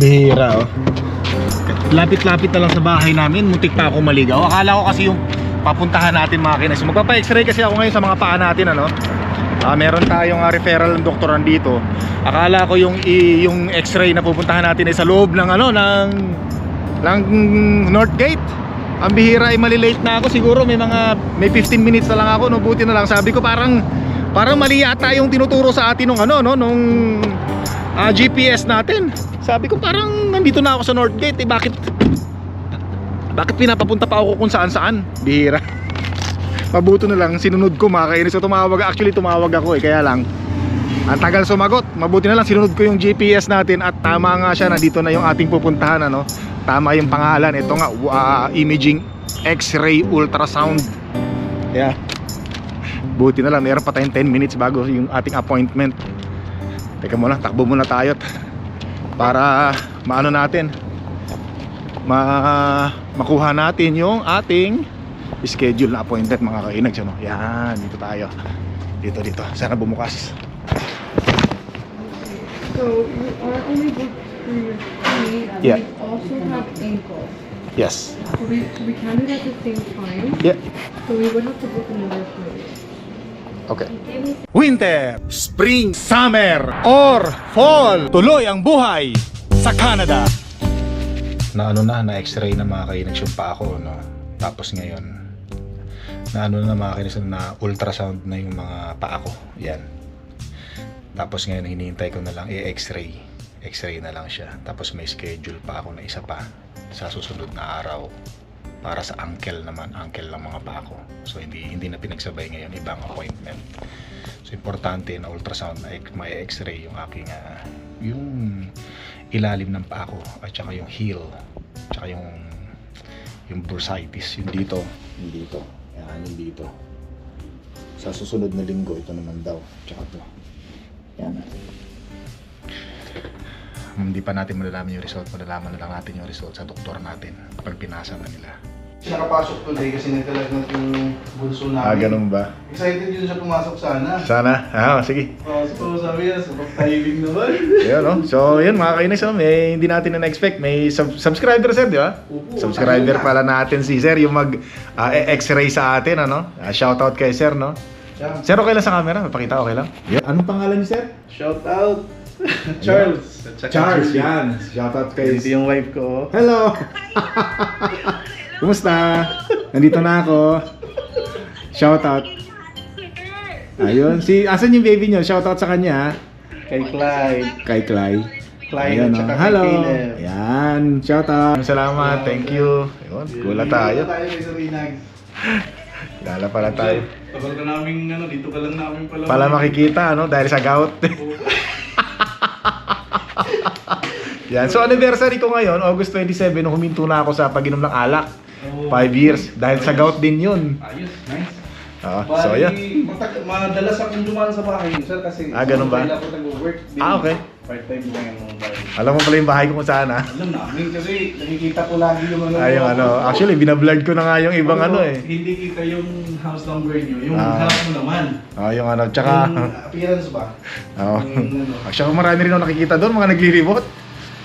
Bihira oh. Lapit-lapit na lang sa bahay namin, mutik pa ako maligaw. Akala ko kasi yung papuntahan natin mga kinas. Magpapa-x-ray kasi ako ngayon sa mga paa natin ano. Ah, meron tayong ah, referral ng doktor dito. Akala ko yung i- yung x-ray na pupuntahan natin ay sa loob ng ano ng ng North Gate. Ang bihira ay malilate na ako. Siguro may mga may 15 minutes na lang ako. No, buti na lang. Sabi ko parang parang mali yata yung tinuturo sa atin nung ano no nung ah, GPS natin. Sabi ko parang nandito na ako sa North Gate. Eh, bakit bakit pinapapunta pa ako kung saan saan? Bihira. Mabuto na lang sinunod ko mga kainis. So tumawag actually tumawag ako eh kaya lang ang tagal sumagot. Mabuti na lang sinunod ko yung GPS natin at tama nga siya na dito na yung ating pupuntahan ano. Tama yung pangalan. Ito nga uh, imaging X-ray ultrasound. Yeah. Buti na lang meron pa tayong 10 minutes bago yung ating appointment. Teka muna, takbo muna tayo para maano natin ma makuha natin yung ating schedule na appointment mga kainags ano? Yan, dito tayo. Dito dito. Sana bumukas. So you are only booked for your feet. Yeah. We also have ankle. Yes. So we, we can do it at the same time. Yeah. So we would have to book another flight. Okay. Winter, spring, summer, or fall. Tuloy ang buhay sa Canada. Na ano na, na x-ray na mga kainags yung pa ako, no? Tapos ngayon, na ano na mga kainags na ultrasound na yung mga paa ko. Yan. Tapos ngayon, hinihintay ko na lang i-x-ray. X-ray na lang siya. Tapos may schedule pa ako na isa pa sa susunod na araw para sa uncle naman, uncle ng mga paa ko. So hindi hindi na pinagsabay ngayon ibang appointment. So importante na ultrasound ek- may x-ray yung aking ah, yung ilalim ng paa ko at saka yung heel, tsaka yung yung bursitis, yung dito, yung dito. Yan, yung dito. Sa susunod na linggo ito naman daw, tsaka to. Yan. Hindi pa natin malalaman yung result, malalaman na lang natin yung result sa doktor natin pag pinasa na nila. Nakapasok today kasi nagkalag yung bunso namin. Ah, ganun ba? Excited yun siya pumasok sana. Sana. Ah, sige. Oh, so sabi niya, sabak timing naman. Yun, no? So, yun mga kainis, no? may, hindi natin na-expect. May sub- subscriber, sir, di ba? Opo. Subscriber pala natin si sir, yung mag ah, x-ray sa atin, ano? Ah, shoutout kay sir, no? Siya. Sir, okay lang sa camera? Mapakita, okay lang? Yun. Anong pangalan niyo, sir? Shout out. Charles. Charles, yan. Shoutout kay... Ito yung wife ko. Hello! Kumusta? Nandito na ako. Shoutout. Ayun. Si, asan yung baby niyo? Shoutout sa kanya? Kay Clyde. Kay Clay. Clyde Ayan, at saka oh. kay Hello. Caleb. Ayan. Shout out. Salamat. Thank you. Ayun. Gula tayo. Tayo kay Sarinag. Lala pala tayo. Tagal ka namin, ano, dito ka lang namin pala. Pala makikita, ano? Dahil sa gout. Yan. So, anniversary ko ngayon, August 27, nung huminto na ako sa pag-inom ng alak. Oh. 5 years. Dahil sa gout din yun. Ayos, nice. So, Bali, yan. matag- madalas akong dumaan sa bahay, sir, kasi Ah, ganun ba? mobile ako nag-work. din. Ah, okay. Part-time ko ngayon ng mobile. Alam mo pala yung bahay ko kung saan, ha? Alam namin kasi nakikita ko lagi yung ano. Ay, yung ano. Actually, binablog ko na nga yung ibang ano, eh. Hindi kita yung house number nyo, yung Ah. house mo naman. Ah, yung ano. Tsaka, Yung appearance ba? Oo. Yung ano. Actually, marami rin ako nakikita doon, mga nagli-remote.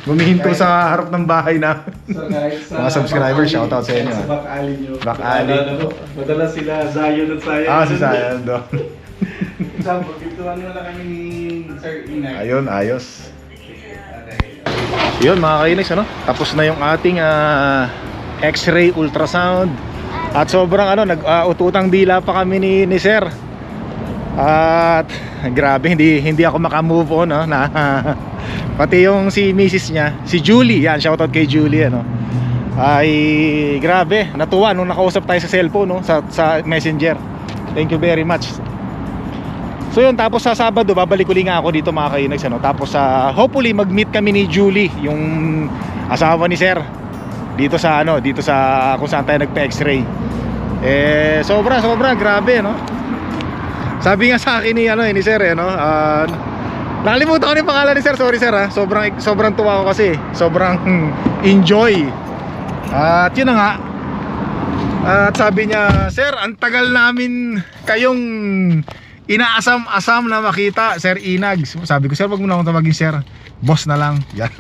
Gumihinto sa harap ng bahay na. So, sa Mga subscribers, back alley, shoutout sa inyo, Sa ah. back alley nyo. Back alley. Naalala ko, Madalas sila, Zion at Zion. ah, si Sayan doon. Example, pintuan mo lang kami ni Sir Inay. Ayun, ayos. Okay. Yun mga kainis, ano? Tapos na yung ating ah, X-ray ultrasound. At sobrang ano, nag uh, ututang dila pa kami ni, ni Sir. At grabe, hindi hindi ako maka-move on, no? Na pati yung si Mrs. niya, si Julie, yan, shoutout kay Julie, ano. Ay grabe, natuwa nung nakausap tayo sa cellphone, no, sa sa Messenger. Thank you very much. So yun, tapos sa Sabado, babalik uli nga ako dito mga kainags, ano? Tapos sa, hopefully, mag-meet kami ni Julie, yung asawa ni Sir. Dito sa, ano, dito sa, kung saan tayo nagpa-x-ray. Eh, sobra, sobra, grabe, no? Sabi nga sa akin ni, ano, eh, ni Sir, eh, no? Ah, nakalimutan ko yung pangalan ni Sir, sorry Sir, ha? Sobrang, sobrang tuwa ko kasi, sobrang enjoy. At yun na nga, at sabi niya, Sir, ang tagal namin kayong inaasam-asam na makita, Sir Inag. Sabi ko, Sir, wag mo na akong tawagin, Sir. Boss na lang. Yan.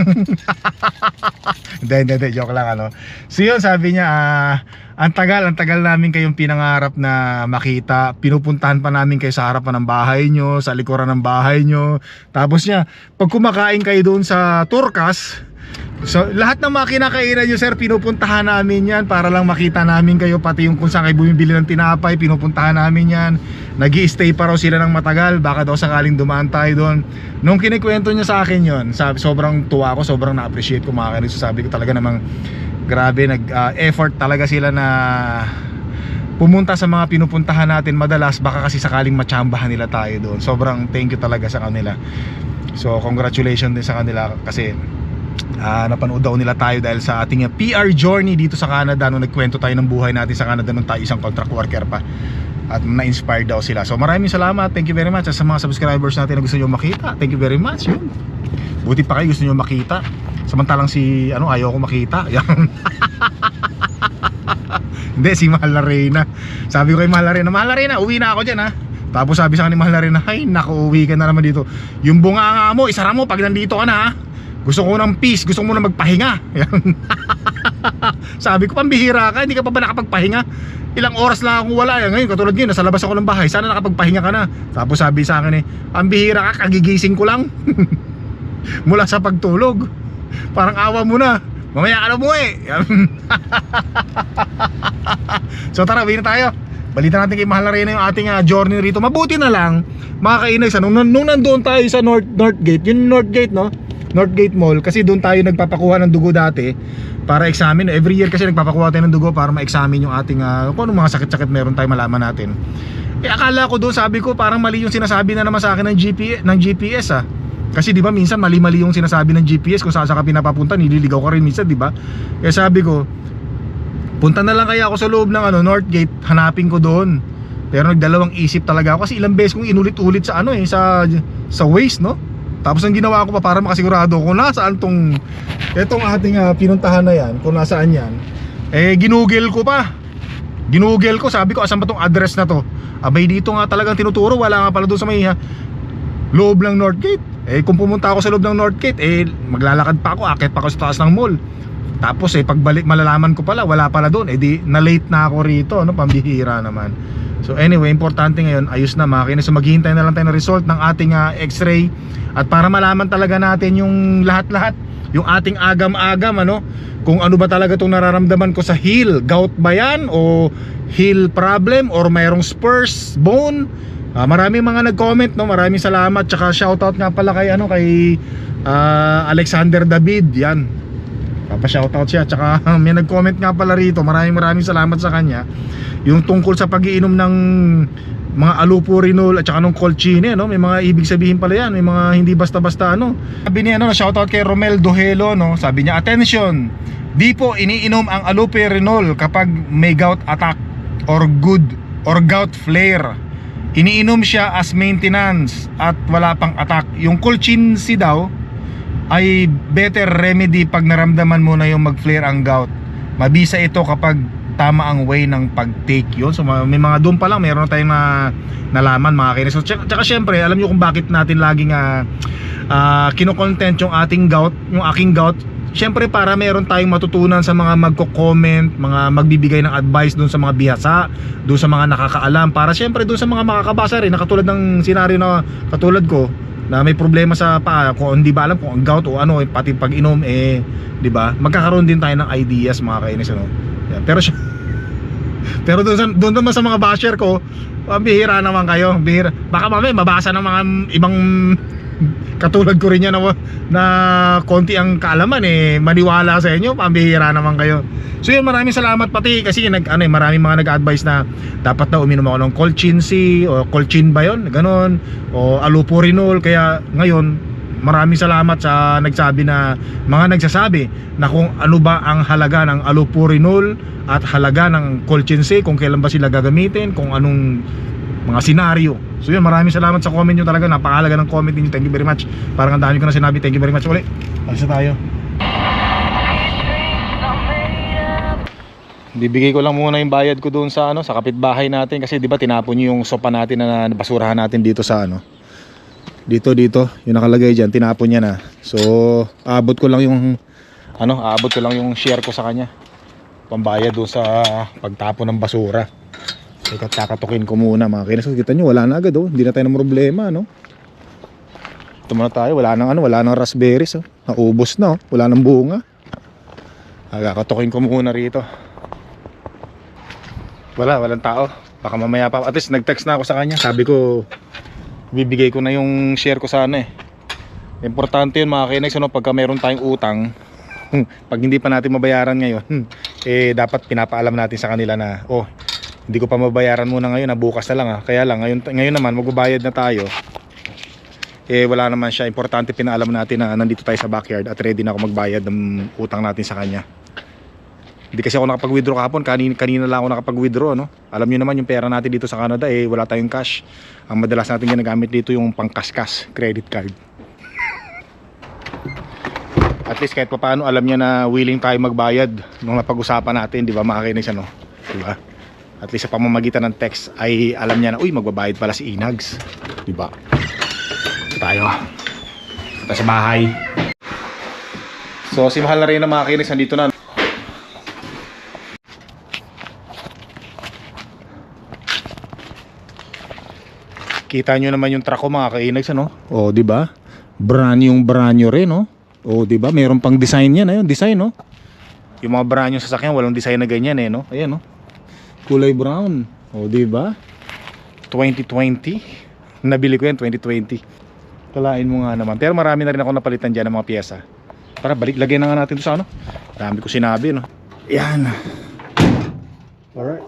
Hindi, hindi, hindi. Joke lang, ano. So yun, sabi niya, ah, ang tagal, ang tagal namin kayong pinangarap na makita. Pinupuntahan pa namin kayo sa harapan ng bahay nyo, sa likuran ng bahay nyo. Tapos niya, pag kumakain kayo doon sa Turkas, So, lahat ng mga kinakainan nyo sir, pinupuntahan namin yan para lang makita namin kayo Pati yung kung saan kayo bumibili ng tinapay, pinupuntahan namin yan nag stay pa raw sila ng matagal, baka daw sakaling dumaan tayo doon. Nung kinikwento niya sa akin yon sabi, sobrang tuwa ko, sobrang na-appreciate ko mga So, sabi ko talaga namang grabe, nag-effort talaga sila na pumunta sa mga pinupuntahan natin madalas. Baka kasi sakaling matsambahan nila tayo doon. Sobrang thank you talaga sa kanila. So congratulations din sa kanila kasi Ah, napanood daw nila tayo dahil sa ating uh, PR journey dito sa Canada nung nagkwento tayo ng buhay natin sa Canada nung tayo isang contract worker pa at na-inspire daw sila. So maraming salamat. Thank you very much. Sa mga subscribers natin na gusto nyo makita thank you very much. Yun. Buti pa kayo gusto nyo makita. Samantalang si ano ayaw ko makita. Yan. Hindi si Mahal na Reyna. Sabi ko kay Mahal na Reyna Mahal na Reyna uwi na ako dyan ha? Tapos sabi sa akin ni Mahal na Reyna ay naku uwi ka na naman dito. Yung bunga nga mo isara mo pag nandito ka na ha? Gusto ko ng peace, gusto ko muna magpahinga. Yan. Sabi ko, pambihira ka, hindi ka pa ba nakapagpahinga? Ilang oras lang akong wala. Yan. Ngayon, katulad ngayon, nasa labas ako ng bahay. Sana nakapagpahinga ka na. Tapos sabi sa akin eh, pambihira ka, kagigising ko lang. Mula sa pagtulog. Parang awa mo na. Mamaya ka na mo eh. so tara, uwi tayo. Balita natin kay Mahal na rin yung ating uh, journey rito. Mabuti na lang, mga kainay, sa, nung, nung nandoon tayo sa North, North Gate, yung North Gate, no? Northgate Mall kasi doon tayo nagpapakuha ng dugo dati para examine. Every year kasi nagpapakuha tayo ng dugo para ma-examine yung ating uh, kung anong mga sakit-sakit meron tayo malaman natin. Eh akala ko doon sabi ko parang mali yung sinasabi na naman sa akin ng GPS, ng GPS ah. Kasi di ba minsan mali-mali yung sinasabi ng GPS kung saan saan ka pinapapunta nililigaw ka rin minsan di ba? Kaya sabi ko punta na lang kaya ako sa loob ng ano Northgate hanapin ko doon. Pero nagdalawang isip talaga ako kasi ilang beses kong inulit-ulit sa ano eh sa sa Waze no tapos ang ginawa ko pa para makasigurado kung nasaan tong etong ating uh, pinuntahan na yan, kung nasaan yan, eh ginugel ko pa. Ginugel ko, sabi ko asan ba tong address na to? Abay dito nga talagang tinuturo, wala nga pala doon sa may ha, loob ng Northgate. Eh kung pumunta ako sa loob ng Northgate, eh maglalakad pa ako, akit pa ako sa taas ng mall. Tapos eh pagbalik malalaman ko pala, wala pala doon. Eh di na late na ako rito, no, pambihira naman. So anyway, importante ngayon, ayos na makina. So maghihintay na lang tayo ng result ng ating uh, x-ray at para malaman talaga natin yung lahat-lahat, yung ating agam-agam ano, kung ano ba talaga itong nararamdaman ko sa heel, gout ba yan o heel problem or mayroong spurs, bone. Uh, maraming mga nag-comment no, maraming salamat tsaka shoutout nga pala kay ano kay uh, Alexander David, yan. Papa-shoutout siya tsaka may nag-comment nga pala rito. Maraming maraming salamat sa kanya. Yung tungkol sa pagiinom ng mga alupurinol at saka nung colchine, no? May mga ibig sabihin pala yan. May mga hindi basta-basta ano. Sabi niya ano, shoutout kay Romel Duhelo, no? Sabi niya, "Attention. Di po iniinom ang alupurinol kapag may gout attack or good or gout flare." Iniinom siya as maintenance at wala pang attack. Yung colchicine daw, ay better remedy pag naramdaman mo na yung mag-flare ang gout. Mabisa ito kapag tama ang way ng pag-take yun. So may mga doon pa lang meron na tayong na, nalaman mga kainis. So tsaka, tsaka syempre, alam niyo kung bakit natin laging uh, uh, kinocontent yung ating gout, yung aking gout. Syempre para meron tayong matutunan sa mga magko-comment, mga magbibigay ng advice doon sa mga bihasa, doon sa mga nakakaalam para syempre doon sa mga makakabasa rin na katulad ng senaryo na katulad ko na may problema sa paa kung hindi ba alam kung ang gout o ano eh, pati pag inom eh 'di ba magkakaroon din tayo ng ideas mga kainis ano yan. pero siya pero doon sa doon naman sa mga basher ko ang bihira naman kayo bihira baka mamaya mabasa ng mga ibang katulad ko rin yan na, na konti ang kaalaman eh. Maniwala sa inyo pambihira naman kayo. So yun maraming salamat pati kasi nag, ano, eh, maraming mga nag-advise na dapat na uminom ako ng colchinsi o colchin ba yun? Ganon. O alupurinol. Kaya ngayon maraming salamat sa nagsabi na mga nagsasabi na kung ano ba ang halaga ng alupurinol at halaga ng colchinsi kung kailan ba sila gagamitin kung anong mga senaryo. So yun, maraming salamat sa comment nyo talaga. Napakahalaga ng comment niyo. Thank you very much. Parang ang dami ko na sinabi. Thank you very much ulit. Alis na tayo. Bibigay ko lang muna yung bayad ko doon sa ano, sa kapitbahay natin kasi 'di ba tinapon niyo yung sopa natin na basurahan natin dito sa ano Dito, dito. Yung nakalagay dyan, tinapon niya na. So, aabot ko lang yung, ano, aabot ko lang yung share ko sa kanya. Pambayad doon sa pagtapon ng basura. So, kakatukin ko muna mga kinis. Kita nyo, wala na agad oh. Hindi na tayo ng problema, no? Ito muna tayo, wala nang ano, wala nang raspberries oh. Naubos na oh, wala nang bunga. Kakatukin ko muna rito. Wala, walang tao. Baka mamaya pa. At least nag-text na ako sa kanya. Sabi ko, bibigay ko na yung share ko sana eh. Importante yun mga kinex, ano, pagka meron tayong utang, pag hindi pa natin mabayaran ngayon, eh dapat pinapaalam natin sa kanila na, oh, hindi ko pa mabayaran muna ngayon, na bukas na lang ah. Kaya lang, ngayon, ngayon naman, magbabayad na tayo. Eh wala naman siya. Importante pinaalam natin na nandito tayo sa backyard at ready na ako magbayad ng utang natin sa kanya. Hindi kasi ako nakapag-withdraw kahapon, kanina, kanina lang ako nakapag-withdraw, no? Alam niyo naman yung pera natin dito sa Canada, eh wala tayong cash. Ang madalas natin ginagamit dito yung pangkaskas, credit card. At least kahit paano alam niya na willing tayo magbayad nung napag-usapan natin, di ba makakinig siya, no? Di ba? At least sa pamamagitan ng text ay alam niya na, uy, magbabayad pala si Inags. Di ba? Tayo. Ito sa bahay. So, si Mahal na rin ng mga kinis, nandito na. Kita nyo naman yung truck ko mga kainags ano? O, di ba? Brand yung brand new rin, no? O, di ba? Meron pang design yan, ayun, design, no? Yung mga brand new sasakyan, walang design na ganyan, eh, no? Ayan, no? Kulay brown. O, di ba? 2020. Nabili ko yan, 2020. Kalain mo nga naman. Pero marami na rin ako napalitan dyan ng mga pyesa. Tara, balik, lagyan na nga natin to sa ano? Marami ko sinabi, no? Yan. Alright.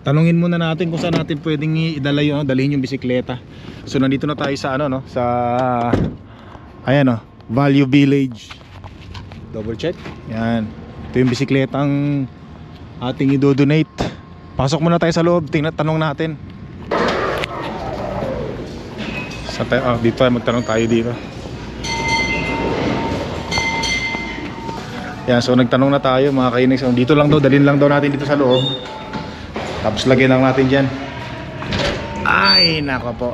Tanungin muna natin kung saan natin pwedeng idala yung, dalhin yung bisikleta. So nandito na tayo sa ano no, sa ayan no, Value Village. Double check. Yan. Ito yung bisikletang ating i-donate. Pasok muna tayo sa loob, tingnan tanong natin. Sa tayo, ah, dito tayo magtanong tayo dito. Yan, so nagtanong na tayo mga kainex. Dito lang daw, dalhin lang daw natin dito sa loob. Tapos lagyan lang natin dyan. Ay, nako po.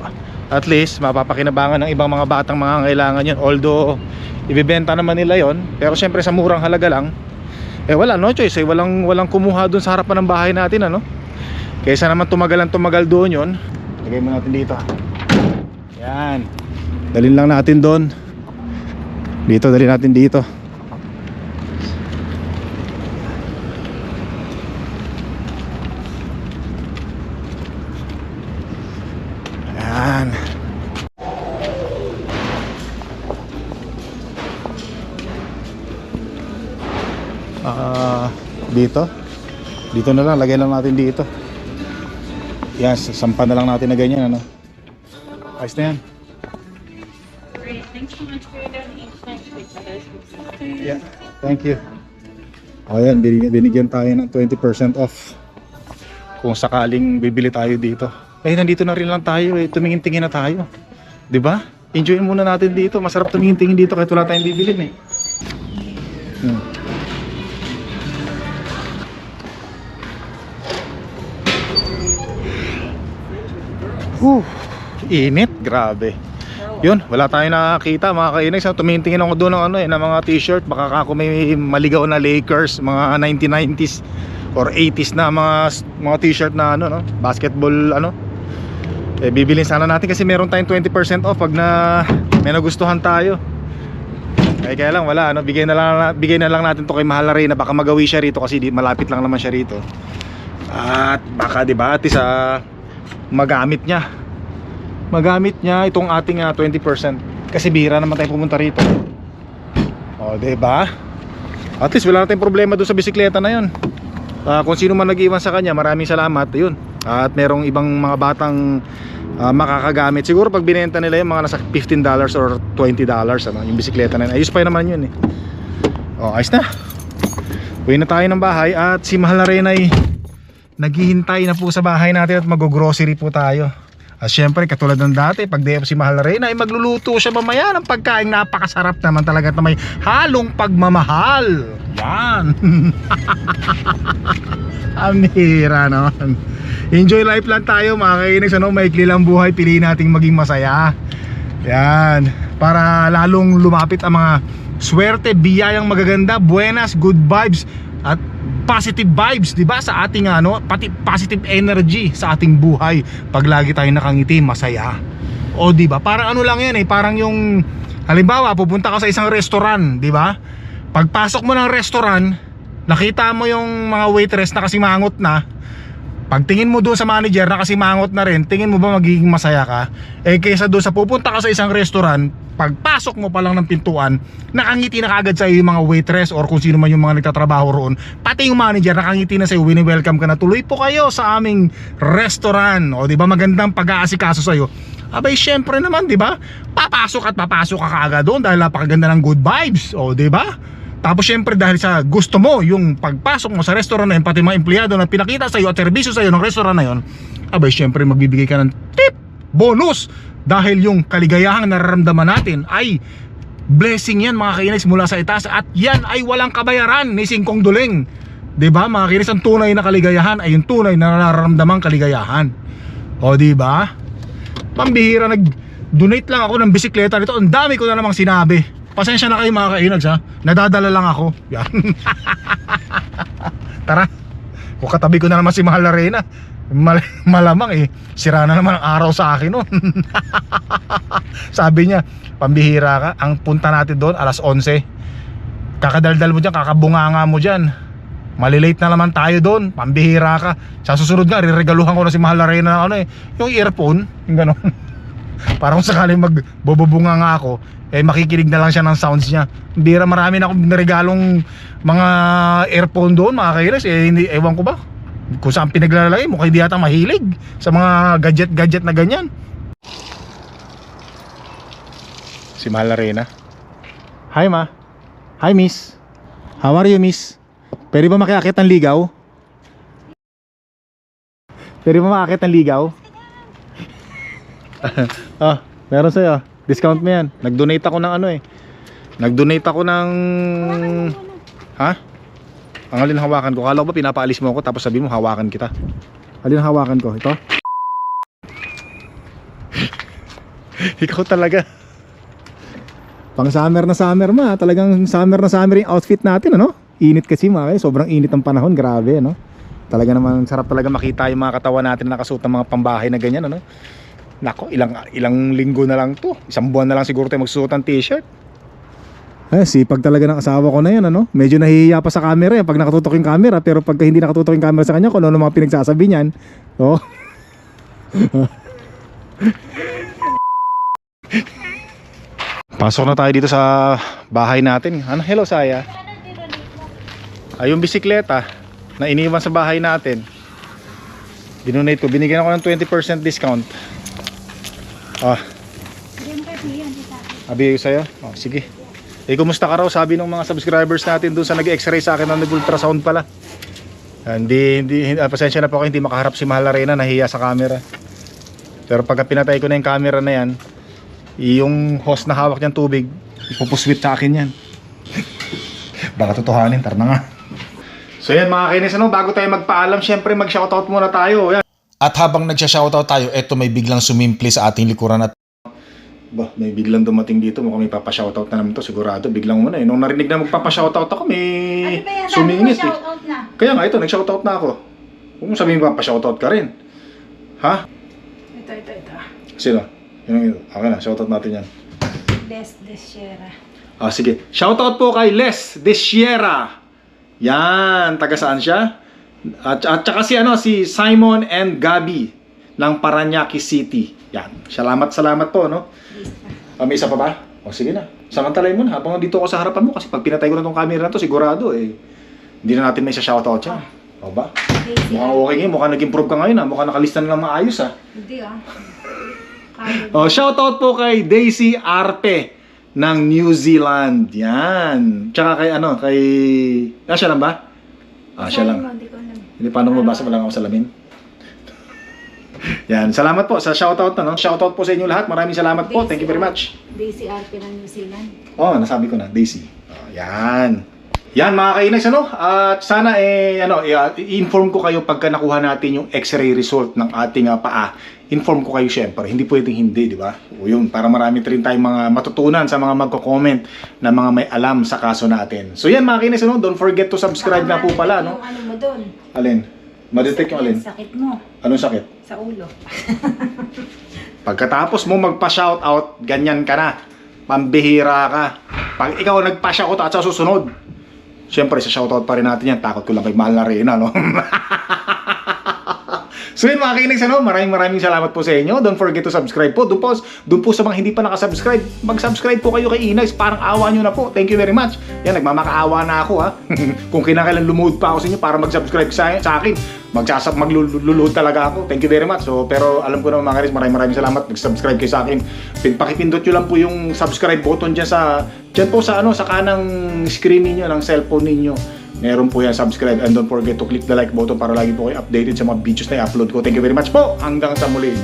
At least, mapapakinabangan ng ibang mga batang mga kailangan yun. Although, ibibenta naman nila yon Pero syempre sa murang halaga lang. Eh wala, no choice. Eh, walang, walang kumuha dun sa harapan ng bahay natin, ano? Kaysa naman tumagal ang tumagal doon yon Lagay mo natin dito. Yan. Dalhin lang natin doon. Dito, dalhin natin dito. Dito. Dito na lang, lagay lang natin dito. Yan, sampan na lang natin na ganyan, ano. Ayos na yan. Great. Thanks so much for your donation. Yeah, thank you. O yan, binigyan, binigyan tayo ng 20% off. Kung sakaling bibili tayo dito. Eh, nandito na rin lang tayo eh. Tumingin-tingin na tayo. ba? Enjoy muna natin dito. Masarap tumingin-tingin dito kahit wala tayong bibilin eh. Hmm. Whew, init, grabe. Yun, wala tayong nakakita mga kainex. Tumingin-tingin ako doon ng ano eh, ng mga t-shirt. Baka ako may maligaw na Lakers, mga 1990s or 80s na mga mga t-shirt na ano no, basketball ano. Eh bibilin sana natin kasi meron tayong 20% off pag na may nagustuhan tayo. Eh kaya lang wala ano, bigay na lang bigay na lang natin to kay Mahal na rin na baka magawi siya rito kasi di, malapit lang naman siya rito. At baka 'di ba, at least, ah, magamit niya. Magamit niya itong ating ah, 20% kasi bihira naman tayo pumunta rito. O diba? At least wala na tayong problema doon sa bisikleta na yun. Ah, kung sino man nag-iwan sa kanya maraming salamat. Yun at merong ibang mga batang ah, makakagamit. Siguro pag binenta nila yung mga nasa $15 or $20 ano, yung bisikleta na yun. Ayos pa yun naman yun eh. O ayos na. Uwi na tayo ng bahay at si Mahal na rin ay naghihintay na po sa bahay natin at mag-grocery po tayo. At syempre, katulad ng dati, pag si Mahal Reyna, ay magluluto siya mamaya ng pagkain napakasarap naman talaga na may halong pagmamahal. Yan. Amira naman. Enjoy life lang tayo mga kainis. Ano, maikli lang buhay. Piliin nating maging masaya. Yan. Para lalong lumapit ang mga swerte, biyayang magaganda, buenas, good vibes at positive vibes, 'di ba? Sa ating ano, pati positive energy sa ating buhay. Pag lagi tayo nakangiti, masaya. O 'di ba? Parang ano lang 'yan eh, parang yung halimbawa, pupunta ka sa isang restaurant, 'di ba? Pagpasok mo ng restaurant, nakita mo yung mga waitress na kasimangot na, Pagtingin mo doon sa manager na kasi mangot na rin, tingin mo ba magiging masaya ka? Eh kaysa doon sa pupunta ka sa isang restaurant, pagpasok mo pa lang ng pintuan, nakangiti na kagad sa yung mga waitress or kung sino man yung mga nagtatrabaho roon, pati yung manager nakangiti na sa iyo, wini-welcome ka na tuloy po kayo sa aming restaurant. O di ba magandang pag-aasikaso sa iyo. Abay syempre naman, di ba? Papasok at papasok ka kaagad doon dahil napakaganda ng good vibes. O di ba? Tapos syempre dahil sa gusto mo yung pagpasok mo sa restaurant na yun, pati mga empleyado na pinakita sa iyo at serbisyo sa iyo ng restaurant na yun, abay syempre magbibigay ka ng tip, bonus dahil yung kaligayahang nararamdaman natin ay blessing yan mga kainis mula sa itaas at yan ay walang kabayaran ni Singkong Duling. 'Di ba? Mga kainis ang tunay na kaligayahan ay yung tunay na nararamdamang kaligayahan. O 'di ba? Pambihira nag-donate lang ako ng bisikleta nito. Ang dami ko na namang sinabi. Pasensya na kayo mga kainags ha. Nadadala lang ako. Yan. Tara. Kung katabi ko na naman si Mahal Arena. Mal malamang eh. Sira na naman ang araw sa akin noon. Sabi niya, pambihira ka. Ang punta natin doon alas 11. Kakadaldal mo dyan, kakabunganga mo dyan. Malilate na naman tayo doon. Pambihira ka. Sa susunod nga, riregaluhan ko na si Mahal Arena ng ano eh. Yung earphone, yung gano'n. Para kung sakaling magbububunga nga ako, eh makikinig na lang siya ng sounds niya. Bira marami na akong niregalong mga earphone doon, mga kairis. Eh, hindi, ewan ko ba? Kung saan pinaglalagay, mukhang hindi yata mahilig sa mga gadget-gadget na ganyan. Si Mahal Arena. Hi ma. Hi miss. How are you miss? Pwede ba makiakit ng ligaw? Pwede ba makiakit ng ligaw? ah, meron sa'yo. Discount mo yan. Nag-donate ako ng ano eh. Nag-donate ako ng... Ha? Ang alin hawakan ko. Kala ko ba pinapaalis mo ako tapos sabi mo hawakan kita. Alin hawakan ko? Ito? Ikaw talaga. Pang summer na summer ma. Talagang summer na summer yung outfit natin ano? Init kasi mga kayo. Sobrang init ang panahon. Grabe ano? Talaga naman sarap talaga makita yung mga katawan natin na nakasuot ng mga pambahay na ganyan ano? Nako, ilang ilang linggo na lang to. Isang buwan na lang siguro tayo magsusuot ng t-shirt. Eh, sipag talaga ng asawa ko na yan, ano? Medyo nahihiya pa sa camera yan pag nakatutok yung camera. Pero pagka hindi nakatutok yung camera sa kanya, kung ano mga pinagsasabi niyan. Oh. Pasok na tayo dito sa bahay natin. Ano, hello Saya. Ay, yung bisikleta na iniwan sa bahay natin. Dinonate ko. Binigyan ako ng 20% discount. Ah, Abi ko sa'yo? Oh, sige. Eh, kumusta ka raw? Sabi ng mga subscribers natin doon sa nag-x-ray sa akin na nag-ultrasound pala. Ah, Hindi, hindi, ah, pasensya na po ako, hindi makaharap si Mahal Arena, nahiya sa camera. Pero pagka pinatay ko na yung camera na yan, yung hose na hawak niyang tubig, ipupuswit sa akin yan. Baka totohanin, tar na nga. So yan mga kinis, ano, bago tayo magpaalam, syempre mag-shoutout muna tayo. Yan. At habang nagsha-shoutout tayo, eto may biglang sumimpli sa ating likuran at Ba, may biglang dumating dito, mukhang may papashoutout na naman to, sigurado. Biglang muna eh. Nung narinig na magpapashoutout ako, may Ano ba yan? Sabi mo, sumingit eh. shoutout na. Kaya nga ito, nag-shoutout na ako. Sabihin mo pa-shoutout ka rin. Ha? Ito, ito, ito. Sino? Yung ito. Okay na, shoutout natin yan. Des, Desierra. Ah, sige. Shoutout po kay Les Deshiera. Yan, taga saan siya? At, at saka si ano, si Simon and Gabi ng Paranaque City. Yan. Salamat, salamat po, no? Ah, may isa pa ba? O sige na. Samantalayin mo na habang dito ako sa harapan mo kasi pag pinatay ko na tong camera na to, sigurado eh. Hindi na natin may isa shoutout siya. O ba? Daisy Mukhang okay ngayon, mukhang nag-improve ka ngayon ha. Mukhang nakalista na lang maayos ha. Hindi ah. Oh, shoutout po kay Daisy Arpe ng New Zealand. Yan. Tsaka kay ano, kay... Ah, siya lang ba? Ah, siya lang. Mo, Hindi paano mo mabasa, wala ako salamin. Yan, salamat po sa shoutout na, no? Shoutout po sa inyo lahat. Maraming salamat po. Thank you very much. Daisy RP ng New Zealand. Oh, nasabi ko na, Daisy. Oh, yan. Yan mga kainis ano, at sana eh ano, i-inform ko kayo pagka nakuha natin yung x-ray result ng ating uh, paa. Inform ko kayo syempre, hindi pwedeng hindi, di ba? O yun, para marami rin tayong mga matutunan sa mga magko-comment na mga may alam sa kaso natin. So yan mga kainis ano, don't forget to subscribe na po pala, no? Ano mo doon. Alin? Madetect yung alin? Sakit mo. Anong sakit? Sa ulo. Pagkatapos mo magpa-shoutout, ganyan ka na. Pambihira ka. Pag ikaw nagpa-shoutout at sa susunod, Siyempre, sa shoutout pa rin natin yan. Takot ko lang kay Mahal na Reyna, no? so yun mga kainex, ano? maraming maraming salamat po sa inyo. Don't forget to subscribe po. Doon po, doon po sa mga hindi pa nakasubscribe, mag-subscribe po kayo kay Inags. Parang awa nyo na po. Thank you very much. Yan, nagmamakaawa na ako ha. Kung kinakailan lumuhod pa ako sa inyo para mag-subscribe sa, sa akin, magsasab magluluhod talaga ako. Thank you very much. So, pero alam ko naman mga kainex, maraming maraming salamat. Mag-subscribe kayo sa akin. Pin- Pakipindot nyo lang po yung subscribe button dyan sa Diyan po sa ano sa kanang screen ninyo ng cellphone ninyo. Meron po yan subscribe and don't forget to click the like button para lagi po kayo updated sa mga videos na i-upload ko. Thank you very much po. Hanggang sa muli.